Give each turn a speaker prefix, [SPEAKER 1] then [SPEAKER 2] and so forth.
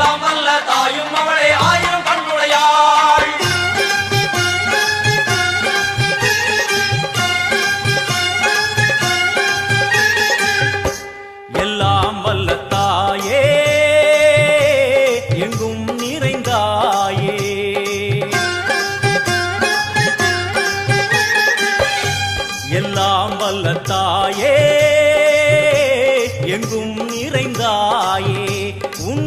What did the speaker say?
[SPEAKER 1] எல்லாம் அல்ல தாயும் அவளே ஆயிரம் கண்ணுடையாள்.
[SPEAKER 2] எல்லாம் வல்ல தாயே எங்கும் நிறைந்தாயே. எல்லாம் வல்ல தாயே எங்கும் நிறைந்தாயே. உன்